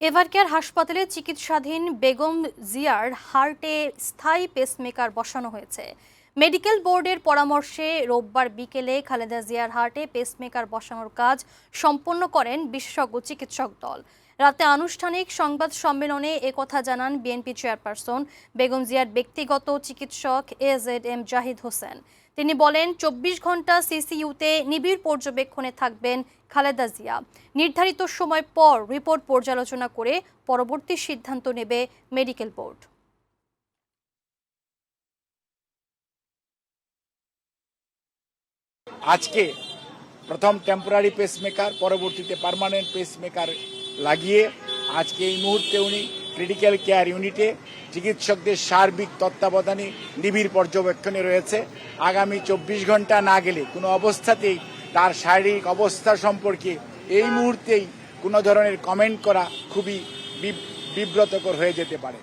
এভারকেয়ার হাসপাতালে চিকিৎসাধীন বেগম জিয়ার হার্টে স্থায়ী পেসমেকার বসানো হয়েছে। মেডিকেল বোর্ডের পরামর্শে রোববার বিকেলে খালেদা জিয়ার হার্টে পেসমেকার বসানোর কাজ সম্পন্ন করেন বিশেষজ্ঞ চিকিৎসক দল। রাতে আনুষ্ঠানিক সংবাদ সম্মেলনে একথা জানান বিএনপি চেয়ারপারসন বেগম জিয়ার ব্যক্তিগত চিকিৎসক এজেড এম জাহিদ হোসেন। তিনি বলেন, চব্বিশ ঘণ্টা সিসিইউতে নিবিড় পর্যবেক্ষণে থাকবেন খালেদা জিয়া। নির্ধারিত সময় পর রিপোর্ট পর্যালোচনা করে পরবর্তী সিদ্ধান্ত নেবে মেডিকেল বোর্ড। আজকে প্রথম টেম্পোরারি পেসমেকার পরবর্তীতে পার্মানেন্ট পেসমেকার লাগিয়ে আজকে এই মুহূর্তে উনি ক্রিটিক্যাল কেয়ার ইউনিটে চিকিৎসকদের সার্বিক তত্ত্বাবধানে নিবিড় পর্যবেক্ষণে রয়েছে। আগামী চব্বিশ ঘণ্টা না গেলে কোনো অবস্থাতেই তার শারীরিক অবস্থা সম্পর্কে এই মুহূর্তেই কোনো ধরনের কমেন্ট করা খুবই বিব্রতকর হয়ে যেতে পারে।